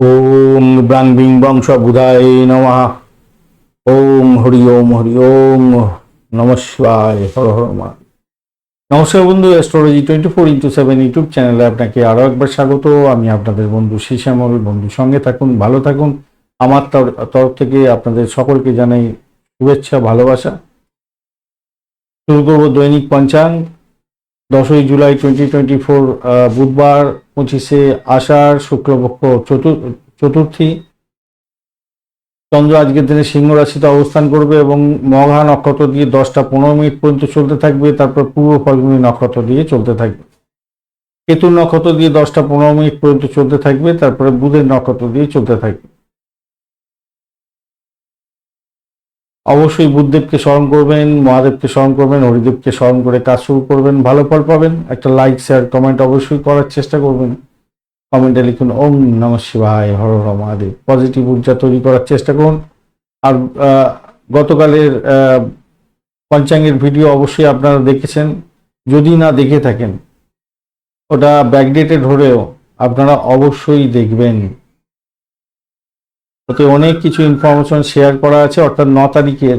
ওম ব্রাং being বংশ বুধায় নমঃ। ওম হরি ওম হরি ওম নম শিবায়, হর হর মা। নমস্কার বন্ধু astrology twenty four into seven YouTube চ্যানেলে আপনাকে আরও একবার স্বাগত। আমি আপনাদের বন্ধু শ্যামল বন্ধু, সঙ্গে থাকুন, ভালো থাকুন। আমার তরফ থেকে আপনাদের সকলকে জানাই শুভেচ্ছা, ভালোবাসা। শুরু করব দৈনিক পঞ্চাঙ্গ। দশই জুলাই টোয়েন্টি টোয়েন্টি ফোর বুধবার পঁচিশে আষাঢ়, শুক্লপক্ষ চতুর- চতুর্থী। চন্দ্র আজকের দিনে সিংহ রাশিতে অবস্থান করবে এবং মঘা নক্ষত্র দিয়ে দশটা পনেরো মিনিট পর্যন্ত চলতে থাকবে, তারপর পূর্ব ফলগুনি নক্ষত্র দিয়ে চলতে থাকবে। কেতু নক্ষত্র দিয়ে দশটা পনেরো মিনিট পর্যন্ত চলতে থাকবে, তারপরে বুধের নক্ষত্র দিয়ে চলতে থাকবে। অবশ্যই বুদ্ধদেবকে স্মরণ করবেন, মহাদেবকে স্মরণ করবেন, হরিদেবকে স্মরণ করে কাজ শুরু করবেন, ভালো ফল পাবেন। একটা লাইক শেয়ার কমেন্ট অবশ্যই করার চেষ্টা করবেন। কমেন্টে লিখুন, ওম নম শিবায়, হর হর মহাদেব। পজিটিভ ঊর্জা তৈরি করার চেষ্টা করুন। আর গতকালের পঞ্চাঙ্গের ভিডিও অবশ্যই আপনারা দেখেছেন। যদি না দেখে থাকেন, ওটা ব্যাকডেটেড হলেও আপনারা অবশ্যই দেখবেন। ওতে অনেক কিছু ইনফরমেশন শেয়ার করা আছে। অর্থাৎ ন তারিখের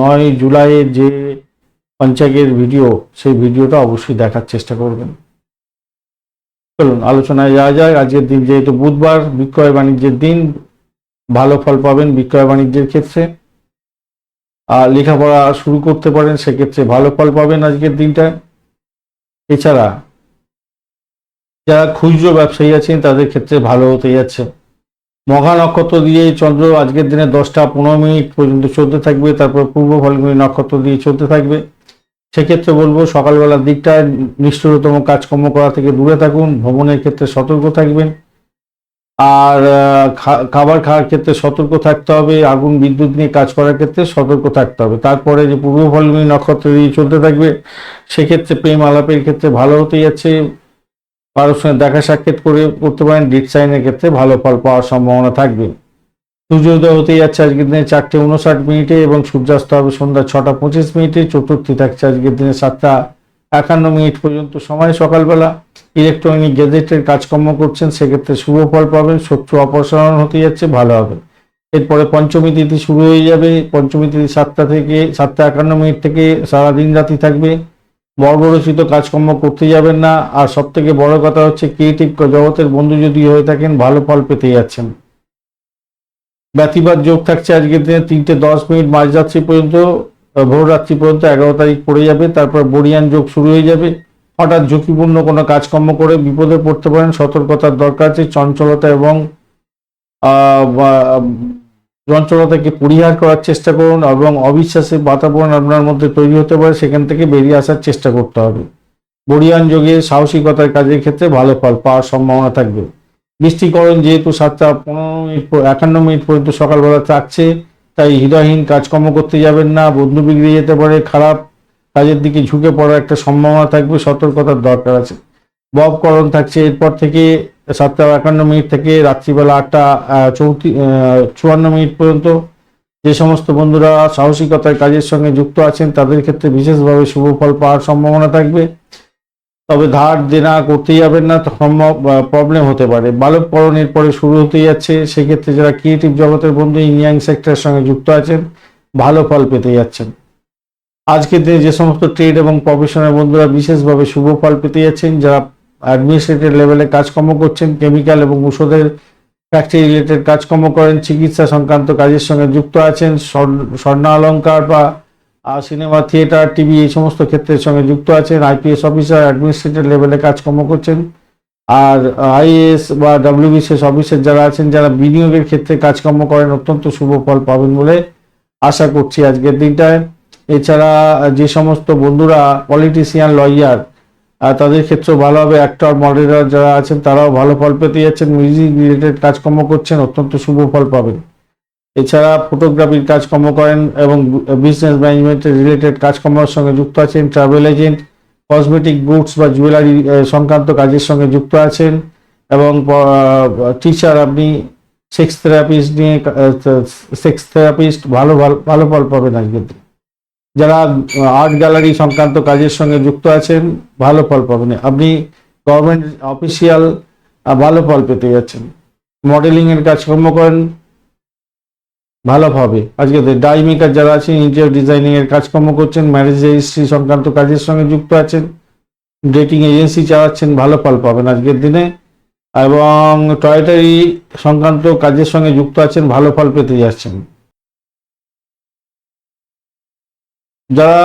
নয় জুলাইয়ের যে পঞ্চায়েতের ভিডিও সেই ভিডিওটা অবশ্যই দেখার চেষ্টা করবেন। চলুন, আলোচনায় যাওয়া যায় আজকের দিন যেহেতু বুধবার, বিক্রয় বাণিজ্যের দিন, ভালো ফল পাবেন বিক্রয় বাণিজ্যের ক্ষেত্রে। আর লেখাপড়া শুরু করতে পারেন, সেক্ষেত্রে ভালো ফল পাবেন আজকের দিনটা। এছাড়া, যারা খুচরো ব্যবসায়ী আছেন, তাদের ক্ষেত্রে ভালো হতে যাচ্ছে। মঘা নক্ষত্র দিয়ে চন্দ্র আজকের দিনে দশটা পনেরো মিনিট পর্যন্ত চলতে থাকবে, তারপর পূর্ব ফলগুনি নক্ষত্র দিয়ে চলতে থাকবে। সেক্ষেত্রে বলব, সকালবেলার দিকটায় নিষ্ঠুরতম কাজকর্ম করা থেকে দূরে থাকুন, ভ্রমণের ক্ষেত্রে সতর্ক থাকবেন। আর খাবার খাওয়ার ক্ষেত্রে সতর্ক থাকতে হবে, আগুন, বিদ্যুৎ নিয়ে কাজ করার ক্ষেত্রে সতর্ক থাকতে হবে। তারপরে যে পূর্ব ফলগুনি নক্ষত্র দিয়ে চলতে থাকবে, সেক্ষেত্রে প্রেম আলাপের ক্ষেত্রে ভালো হতে যাচ্ছে। কারোর সঙ্গে দেখা সাক্ষাৎ করে করতে পারেন। ডিট সাইনের ক্ষেত্রে ভালো ফল পাওয়ার সম্ভাবনা থাকবে। সূর্যোদয় হতে যাচ্ছে আজকের দিনে চারটে উনষাট মিনিটে এবং সূর্যাস্ত হবে সন্ধ্যা ছটা পঁচিশ মিনিটে। চতুর্থী থাকছে আজকের দিনে সাতটা একান্ন মিনিট পর্যন্ত সময় সকালবেলা। ইলেকট্রনিক গ্যাজেটের কাজকর্ম করছেন, সেক্ষেত্রে শুভ ফল পাবেন। শত্রু অপসারণ হতে যাচ্ছে, ভালো হবে। এরপরে পঞ্চমী তিথি শুরু হয়ে যাবে। পঞ্চমী তিথি সাতটা থেকে, সাতটা একান্ন মিনিট থেকে সারাদিন রাতি থাকবে। বর্বরচিত কাজকর্ম করতে যাবেন না। আর সব থেকে বড় কথা হচ্ছে, ক্রিয়েটিভ জগতের বন্ধু যদি হয়ে থাকেন, ভালো ফল পেতে যাচ্ছেন। ব্যতিবাদ যোগ থাকছে আজকের দিনে তিনটে দশ মিনিট মাঝরাত্রি পর্যন্ত ভোররাত্রি পর্যন্ত এগারো তারিখ পড়ে যাবে, তারপর বরিয়ান যোগ শুরু হয়ে যাবে। হঠাৎ ঝুঁকিপূর্ণ কোনো কাজকর্ম করে বিপদে পড়তে পারেন, সতর্কতার দরকার আছে, চঞ্চলতা এবং চঞ্চলতাকে পরিহার করার চেষ্টা করুন এবং অবিশ্বাসের বাতাবরণ আপনার মধ্যে তৈরি হতে পারে, সেখান থেকে বেরিয়ে আসার চেষ্টা করতে হবে। বরিয়ান যোগে সাহসিকতার কাজের ক্ষেত্রে ভালো ফল পাওয়ার সম্ভাবনা থাকবে। বৃষ্টিকরণ যেহেতু সাতটা পনেরো মিনিট একান্ন মিনিট পর্যন্ত সকালবেলা থাকছে, তাই হৃদয়হীন কাজকর্ম করতে যাবেন না, বন্ধু বিগড়ে যেতে পারে, খারাপ কাজের দিকে ঝুঁকে পড়ার একটা সম্ভাবনা থাকবে, সতর্কতার দরকার আছে। ববকরণ থাকছে, এরপর থেকে সাতটা একান্ন মিনিট থেকে রাত্রিবেলা আটটা আহ, চৌতি চুয়ান্ন মিনিট পর্যন্ত যে সমস্ত বন্ধুরা সাহসিকতার কাজের সঙ্গে যুক্ত আছেন তাদের ক্ষেত্রে বিশেষভাবে শুভ ফল পাওয়ার সম্ভাবনা থাকবে। তবে ধার দেনা করতে যাবেন না সম্ভব প্রবলেম হতে পারে। বালককরণের পরে শুরু হতে যাচ্ছে সেক্ষেত্রে যারা ক্রিয়েটিভ জগতের বন্ধু ইঞ্জিনিয়ারিং সেক্টরের সঙ্গে যুক্ত আছেন ভালো ফল পেতে যাচ্ছেন। আজকের দিনে যে সমস্ত ট্রেড এবং প্রফেশনাল বন্ধুরা বিশেষভাবে শুভ ফল পেতে যাচ্ছেন যারা অ্যাডমিনিস্ট্রেটিভ লেভেলে কাজকর্ম করছেন কেমিক্যাল এবং ওষুধের ফ্যাক্টরি রিলেটেড কাজকর্ম করেন, চিকিৎসা সংক্রান্ত কাজের সঙ্গে যুক্ত আছেন, স্বর্ণ- অলঙ্কার বা সিনেমা থিয়েটার টিভি এই সমস্ত ক্ষেত্রের সঙ্গে যুক্ত আছেন আইপিএস অফিসার অ্যাডমিনিস্ট্রেটিভ লেভেলে কাজকর্ম করছেন। আর আইএস বা ডাব্লিউবিসিএস অফিসার যারা আছেন, যারা বিনিয়োগের ক্ষেত্রে কাজকর্ম করেন, অত্যন্ত শুভ ফল পাবেন বলে আশা করছি আজকের দিনটায়। এছাড়া যে সমস্ত বন্ধুরা পলিটিশিয়ান লয়ার তাদের ক্ষেত্রেও ভালো হবে। অ্যাক্টর মডেলার যারা আছেন, তারাও ভালো ফল পেতে যাচ্ছেন। মিউজিক রিলেটেড কাজকর্ম করছেন, অত্যন্ত শুভ ফল পাবেন। এছাড়া ফটোগ্রাফির কাজকর্ম করেন এবং বিজনেস ম্যানেজমেন্টের রিলেটেড কাজকর্মের সঙ্গে যুক্ত আছেন। ট্রাভেল এজেন্ট কসমেটিক গুডস বা জুয়েলারি সংক্রান্ত কাজের সঙ্গে যুক্ত আছেন এবং টিচার আপনি সেক্স থেরাপিস্ট নিয়ে সেক্স থেরাপিস্ট ভালো ভালো ভালো ফল পাবেন আজকের। যারা আর্ট গ্যালারি সংক্রান্ত কাজের সঙ্গে যুক্ত আছেন, ভালো ফল পাবেন। আপনি গভর্নমেন্ট অফিসিয়াল ভালো ফল পেতে যাচ্ছেন। মডেলিং এর কাজকর্ম করেন, ভালো হবে। আজকে ডাই মেকার যারা আছেন ইন্টেরিয়র ডিজাইনিং এর কাজকর্ম করছেন ম্যারেজ রেজিস্ট্রি সংক্রান্ত কাজের সঙ্গে যুক্ত আছেন ডেটিং এজেন্সি চালাচ্ছেন, ভালো ফল পাবেন আজকের দিনে। এবং টয়টারি সংক্রান্ত কাজের সঙ্গে যুক্ত আছেন, ভালো ফল পেতে যাচ্ছেন। যারা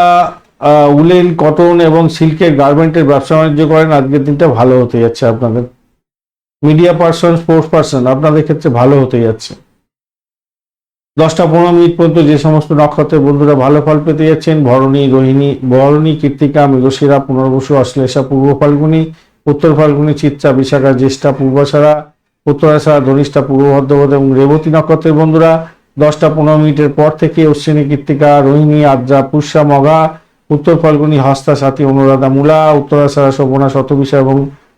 উলেন, কটন এবং সিল্কের গার্মেন্টের ব্যবসা বাণিজ্য করেন, আজকের দিনটা ভালো হতে যাচ্ছে আপনাদের। মিডিয়া পার্সন স্পোর্টস পার্সন আপনাদের ক্ষেত্রে ভালো হতে যাচ্ছে। দশটা পনেরো মিনিট পর্যন্ত যে সমস্ত নক্ষত্রের বন্ধুরা ভালো ফল পেতে যাচ্ছেন, ভরণী, রোহিণী, ভরণী কৃত্তিকা মৃগশিরা, পুনর্বসু, অশ্লেষা, পূর্ব ফাল্গুনী, উত্তর ফাল্গুনী, চিত্রা, বিশাখা, জ্যেষ্ঠা, পূর্বাশারা, উত্তরাশারা, ধনিষ্ঠা, পূর্ব ভদ্রপদ এবং রেবতী নক্ষত্রের বন্ধুরা দশটা পনেরো মিনিটের পর থেকে অশ্বিনী কৃত্তিকা রোহিণী, আদ্রা, পুষ্যা, মগা, উত্তর ফাল্গুনী, হস্তা, সাথী, অনুরাধা মূলা উত্তরাশারা শোভনা শতবিশা এবং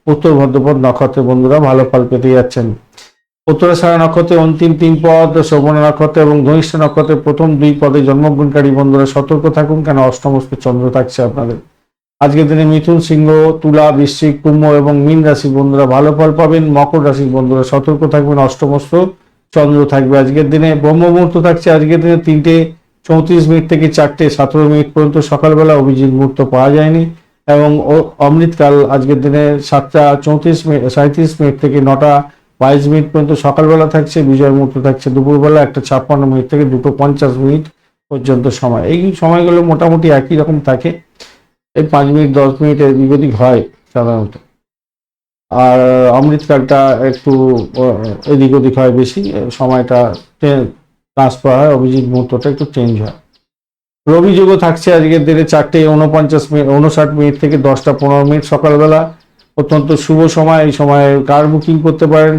উত্তর ভদ্রপদ নক্ষত্রের বন্ধুরা ভালো ফল পেতে যাচ্ছেন। উত্তরাশারা নক্ষত্রের অন্তিম তিন পদ, শোভনা নক্ষত্র এবং ধনিষ্ঠ নক্ষত্রের প্রথম দুই পদে জন্মগ্রহণকারী বন্ধুরা সতর্ক থাকুন, কেন অষ্টমস্ত চন্দ্র থাকছে আপনাদের। আজকের দিনে মিথুন, সিংহ, তুলা, বৃশ্চিক, কুম্ভ এবং মীন রাশির বন্ধুরা ভালো ফল পাবেন, মকর রাশির বন্ধুরা সতর্ক থাকবেন অষ্টমস্ত চন্দ্র থাকবে। আজকের দিনে ব্রহ্ম মুহূর্ত থাকছে। আজকের দিনে তিনটে চৌত্রিশ মিনিট থেকে চারটে সতেরো মিনিট পর্যন্ত সকালবেলা অভিজিৎ মুহূর্ত পাওয়া যায়নি এবং অমৃতকাল আজকের দিনে সাতটা চৌত্রিশ মিনিট সাঁত্রিশ মিনিট থেকে নটা বাইশ মিনিট পর্যন্ত সকালবেলা থাকছে। বিজয় মুহূর্ত থাকছে দুপুরবেলা একটা ছাপ্পান্ন মিনিট থেকে দুটো পঞ্চাশ মিনিট পর্যন্ত সময়। এই সময়গুলো মোটামুটি একই রকম থাকে। এই পাঁচ মিনিট, দশ মিনিট এদিক ওদিক হয় সাধারণত। আর অমৃতকালটা একটু এদিক ওদিক হয় বেশি সময়টা ট্রান্সফার হয়, অভিজিৎ মুহূর্তটা একটু চেঞ্জ হয়। রবি যুগও থাকছে আজকের দিনে চারটে উনপঞ্চাশ মিনিট উনষাট মিনিট থেকে দশটা পনেরো মিনিট সকালবেলা। অত্যন্ত শুভ সময়, এই সময় কার বুকিং করতে পারেন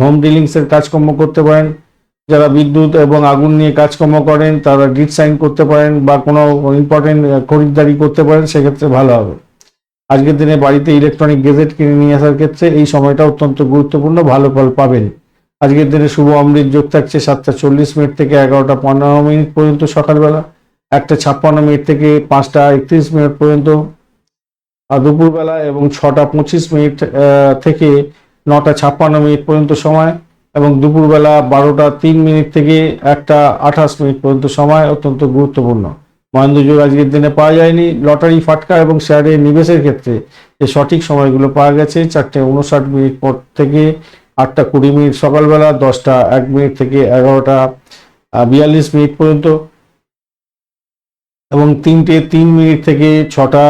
হোম ডিলিংসের কাজকর্ম করতে পারেন। যারা বিদ্যুৎ এবং আগুন নিয়ে কাজকর্ম করেন, তারা ডিট সাইন করতে পারেন বা কোনো ইম্পর্টেন্ট খরিদ্দারি করতে পারেন, সেক্ষেত্রে ভালো হবে। আজকের দিনে বাড়িতে ইলেকট্রনিক গেজেট কিনে নিয়ে আসার ক্ষেত্রে এই সময়টা অত্যন্ত গুরুত্বপূর্ণ, ভালো ফল পাবেন। আজকের দিনে শুভ অমৃত যোগ থাকছে সাতটা চল্লিশ মিনিট থেকে এগারোটা পনেরো মিনিট পর্যন্ত সকালবেলা, একটা ছাপ্পান্ন মিনিট থেকে পাঁচটা একত্রিশ মিনিট পর্যন্ত দুপুরবেলা এবং ছটা পঁচিশ মিনিট থেকে নটা ছাপ্পান্ন মিনিট পর্যন্ত সময় এবং দুপুরবেলা বারোটা তিন মিনিট থেকে একটা আঠাশ মিনিট পর্যন্ত সময় অত্যন্ত গুরুত্বপূর্ণ। মহেন্দ্র যুগ আজকের দিনে পাওয়া যায়নি। লটারি, ফাটকা এবং শেয়ারে নিবেশের ক্ষেত্রে যে সঠিক সময়গুলো পাওয়া গেছে। চারটে উনষাট মিনিট পর থেকে আটটা কুড়ি মিনিট সকালবেলা, দশটা এক মিনিট থেকে এগারোটা বিয়াল্লিশ মিনিট পর্যন্ত এবং তিনটে তিন মিনিট থেকে ছটা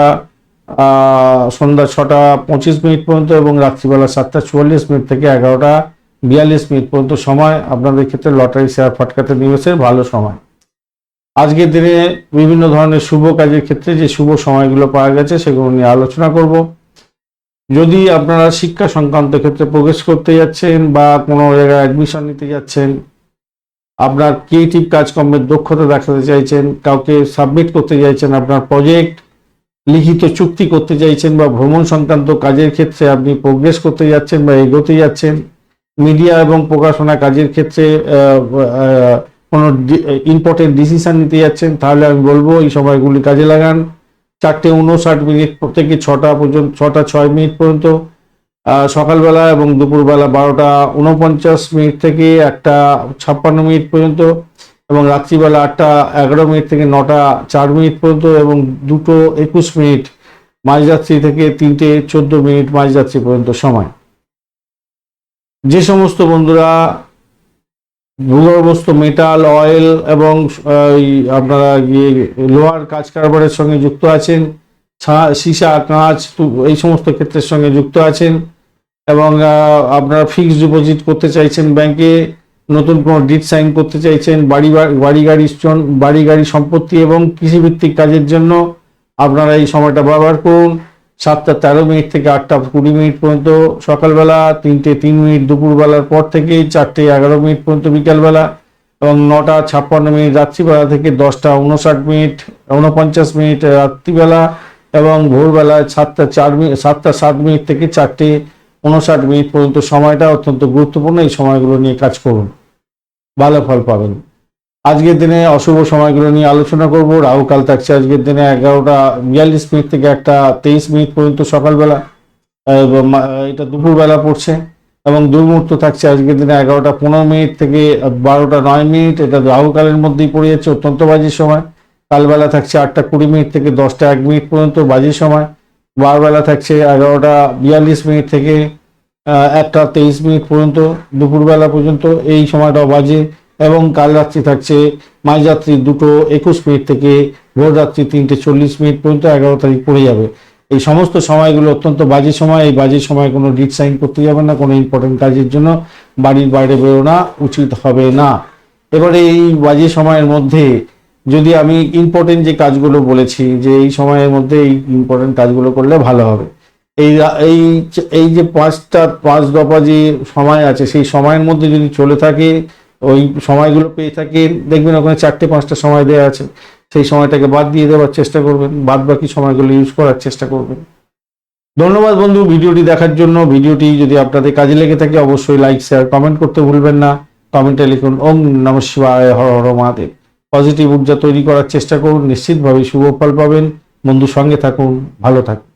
সন্ধ্যা ছটা পঁচিশ মিনিট পর্যন্ত এবং রাত্রিবেলা সাতটা চুয়াল্লিশ মিনিট থেকে এগারোটা বিয়াল্লিশ মিনিট পর্যন্ত সময়। আপনাদের ক্ষেত্রে লটারি, শেয়ার, ফাটকাতে নিবেশের ভালো সময়। আজকের দিনে বিভিন্ন ধরনের শুভ কাজের ক্ষেত্রে যে শুভ সময়গুলো পাওয়া গেছে, সেগুলো নিয়ে আলোচনা করব। যদি আপনারা শিক্ষা সংক্রান্ত ক্ষেত্রে প্রবেশ করতে যাচ্ছেন বা কোনো জায়গায় অ্যাডমিশন নিতে যাচ্ছেন, আপনার ক্রিয়েটিভ কাজকর্মের দক্ষতা দেখাতে চাইছেন, কাউকে সাবমিট করতে চাইছেন, আপনার প্রজেক্ট লিখিত চুক্তি করতে চাইছেন বা ভ্রমণ সংক্রান্ত কাজের ক্ষেত্রে আপনি প্রোগ্রেস করতে যাচ্ছেন বা এগোতে যাচ্ছেন মিডিয়া এবং প্রকাশনা কাজের ক্ষেত্রে কোনো ইম্পর্টেন্ট ডিসিশন নিতে যাচ্ছেন, তাহলে আমি বলব এই সময়গুলি কাজে লাগান। চারটে উনষাট মিনিট থেকে ছটা পর্যন্ত, ছটা ছয় মিনিট পর্যন্ত সকালবেলা এবং দুপুরবেলা বারোটা উনপঞ্চাশ মিনিট থেকে একটা ছাপ্পান্ন মিনিট পর্যন্ত এবং রাত্রিবেলা আটটা এগারো মিনিট থেকে নটা চার মিনিট পর্যন্ত এবং দুটো একুশ মিনিট মাঝরাত্রি থেকে তিনটে চোদ্দ মিনিট মাঝরাত্রি পর্যন্ত সময়। যে সমস্ত বন্ধুরা ভূগর্ভস্থ মেটাল অয়েল এবং আপনারা গিয়ে লোহার কাজ কারবারের সঙ্গে যুক্ত আছেন সীসা, কাঁচ এই সমস্ত ক্ষেত্রের সঙ্গে যুক্ত আছেন এবং আপনারা ফিক্সড ডিপোজিট করতে চাইছেন ব্যাংকে নতুন কোনো ডিট সাইন করতে চাইছেন, বাড়ি বাড়ি, গাড়ি বাড়ি, গাড়ি সম্পত্তি এবং কৃষিভিত্তিক কাজের জন্য আপনারা এই সময়টা ব্যবহার করুন। সাতটা তেরো মিনিট থেকে আটটা কুড়ি মিনিট পর্যন্ত সকালবেলা, তিনটে তিন মিনিট দুপুরবেলার পর থেকে চারটে এগারো মিনিট পর্যন্ত বিকালবেলা এবং নটা ছাপ্পান্ন মিনিট রাত্রিবেলা থেকে দশটা উনষাট মিনিট, উনপঞ্চাশ মিনিট রাত্রিবেলা এবং ভোরবেলা সাতটা চার মিনিট, সাতটা সাত মিনিট থেকে চারটে উনষাট মিনিট পর্যন্ত সময়টা অত্যন্ত গুরুত্বপূর্ণ। এই সময়গুলো নিয়ে কাজ করুন। ভালো ফল পাবেন। আজকের দিনে অশুভ সময়গুলো নিয়ে আলোচনা করব। রাহুকাল থাকছে আজকের দিনে এগারোটা বিয়াল্লিশ মিনিট থেকে একটা তেইশ মিনিট পর্যন্ত সকালবেলা এটা দুপুরবেলা পড়ছে, এবং দুর্মুহূর্ত থাকছে আজকের দিনে এগারোটা পনেরো মিনিট থেকে বারোটা নয় মিনিট। এটা রাহুকালের মধ্যেই পড়ে যাচ্ছে, অত্যন্ত বাজে সময়। কালবেলা থাকছে আটটা কুড়ি মিনিট থেকে দশটা এক মিনিট পর্যন্ত বাজে সময়। বারবেলা থাকছে এগারোটা বিয়াল্লিশ মিনিট থেকে একটা তেইশ মিনিট পর্যন্ত, দুপুরবেলা পর্যন্ত এই সময়টাও বাজে। এবং কাল রাত্রি থাকছে মাঝরাত্রি দুটো একুশ মিনিট থেকে ভোর রাত্রি তিনটে চল্লিশ মিনিট পর্যন্ত এগারো তারিখ পড়ে যাবে। এই সমস্ত সময়গুলো অত্যন্ত বাজে সময়। এই বাজে সময় কোনো ডিট সাইন করতে যাবে না, কোনো ইম্পর্টেন্ট কাজের জন্য। বাড়ির বাইরে বেরোনা উচিত হবে না। এবারে এই বাজে সময়ের মধ্যে যদি আমি ইম্পর্টেন্ট যে কাজগুলো বলেছি, যে এই সময়ের মধ্যে এই ইম্পর্টেন্ট কাজগুলো করলে ভালো হবে। এই এই এই যে পাঁচটা, পাঁচ দফা যে সময় আছে, সেই সময়ের মধ্যে যদি চলে থাকে ওই সময়গুলো পেয়ে থাকেন দেখবেন ওখানে চারটে, পাঁচটা সময় দেওয়া আছে। সেই সময়টাকে বাদ দিয়ে দেওয়ার চেষ্টা করবেন, বাদ বাকি সময়গুলো ইউজ করার চেষ্টা করবেন। ধন্যবাদ বন্ধু ভিডিওটি দেখার জন্য। ভিডিওটি যদি আপনাদের কাজে লেগে থাকে, অবশ্যই লাইক শেয়ার কমেন্ট করতে ভুলবেন না। কমেন্টে লিখুন, ওম নম শিবায়, হর হর মহাদেব। পজিটিভ ঊর্জা তৈরি করার চেষ্টা করুন, নিশ্চিতভাবে শুভ ফল পাবেন। বন্ধুর সঙ্গে থাকুন, ভালো থাকুন।